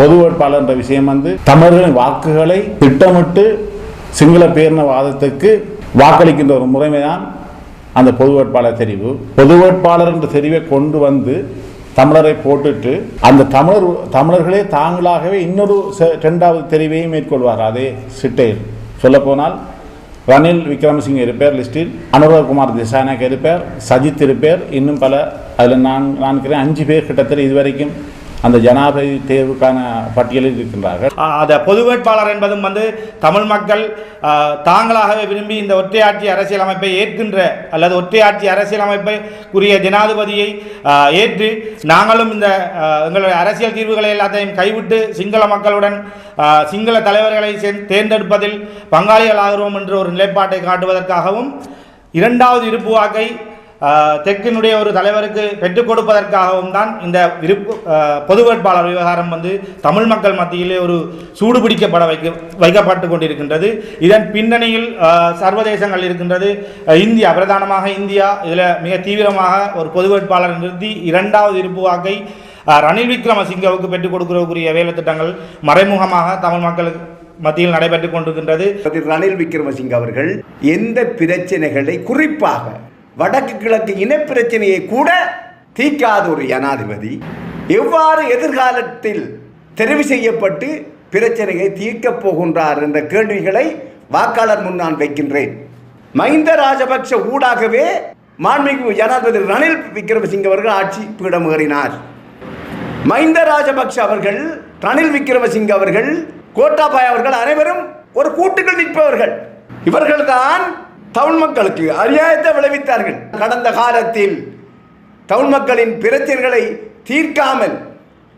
பொது வேட்பாளர் என்ற விஷயம் வந்து தமிழர்களின் வாக்குகளை திட்டமிட்டு சிங்கள பேரினவாதத்துக்கு வாக்களிக்கின்ற ஒரு முறைமைதான் அந்த பொது வேட்பாளர் தெரிவு. பொது வேட்பாளர் என்ற தெரிவை கொண்டு வந்து தமிழரை போட்டுட்டு அந்த தமிழர் தமிழர்களே தாங்களாகவே இன்னொரு செ- இரண்டாவது தெரிவையும் மேற்கொள்வார். அதே சிட்டையில். சொல்லப்போனால் ரணில் விக்ரமசிங்க இருப்பார் லிஸ்டில் அனுரகுமார் திசானாக் இருப்பார் சஜித் இருப்பார் இன்னும் பல அதில் நான் நான் இருக்கிறேன் அஞ்சு பேர் கிட்டத்தட்ட இதுவரைக்கும் அந்த ஜனாதிபதி தேர்வுக்கான பட்டியலில் இருக்கின்றார்கள். அந்த பொது வேட்பாளர் என்பதும் வந்து தமிழ் மக்கள் தாங்களாகவே விரும்பி இந்த ஒற்றையாட்சி அரசியலமைப்பை ஏற்கின்ற அல்லது ஒற்றையாட்சி அரசியலமைப்பை உரிய ஜனாதிபதியை ஏற்று நாங்களும் இந்த எங்களுடைய அரசியல் தீர்வுகளை எல்லாத்தையும் கைவிட்டு சிங்கள மக்களுடன் சிங்கள தலைவர்களை சென்- தேர்ந்தெடுப்பதில் பங்காளிகளாகிறோம் என்ற ஒரு நிலைப்பாட்டை காட்டுவதற்காகவும் இரண்டாவது இருப்பு வாக்கை தெற்கினுடைய ஒரு தலைவருக்கு பெற்றுக் கொடுப்பதற்காகவும் தான் இந்த விருப்பு பொது வேட்பாளர் விவகாரம் வந்து தமிழ் மக்கள் மத்தியிலே ஒரு சூடு பிடிக்கப்பட வைக்க வைக்கப்பட்டு கொண்டிருக்கின்றது. இதன் பின்னணியில் சர்வதேசங்கள் இருக்கின்றது. இந்தியா பிரதானமாக இந்தியா இதில் மிக தீவிரமாக ஒரு பொது வேட்பாளர் நிறுத்தி இரண்டாவது இருப்பு வாக்கை ரணில் விக்ரமசிங்கவுக்கு பெற்றுக் கொடுக்கிறதுக்குரிய வேலை திட்டங்கள் மறைமுகமாக தமிழ் மக்களுக்கு மத்தியில் நடைபெற்றுக் கொண்டிருக்கின்றது. ரணில் விக்ரமசிங்க அவர்கள் எந்த பிரச்சனைகளை குறிப்பாக வடக்கு கிழக்கு இனப்பிரச்சனையை கூட தீர்க்காத ஒரு ஜனாதிபதி எவ்வாறு எதிர்காலத்தில் தெரிவு செய்யப்பட்டு பிரச்சனையை தீர்க்கப் போகின்றார் என்ற கேள்விகளை வாக்காளர் முன் நான் வைக்கின்றேன். மஹிந்த ராஜபக்ஷ ஊடாகவே மாண்புமிகு ஜனாதிபதி ரணில் விக்ரமசிங்க அவர்கள் ஆட்சி பீடம் ஏறினார் மஹிந்த ராஜபக்ஷ அவர்கள் ரணில் விக்ரமசிங்க அவர்கள் கோட்டாபாய் அவர்கள் அனைவரும் ஒரு கூட்டுக்குள் நிற்பவர்கள். இவர்கள்தான் தமிழ் மக்களுக்கு அநியாயத்தை விளைவித்தார்கள். கடந்த காலத்தில் தமிழ் மக்களின் பிரச்சனைகளை தீர்க்காமல்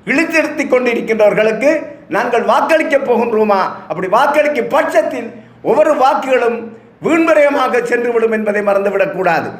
இழுத்திருத்திக் கொண்டிருக்கின்றவர்களுக்கு நாங்கள் வாக்களிக்க போகின்றோமா? அப்படி வாக்களிக்கும் பட்சத்தில் ஒவ்வொரு வாக்குகளும் வீண்வரையமாக சென்றுவிடும் என்பதை மறந்துவிடக்கூடாது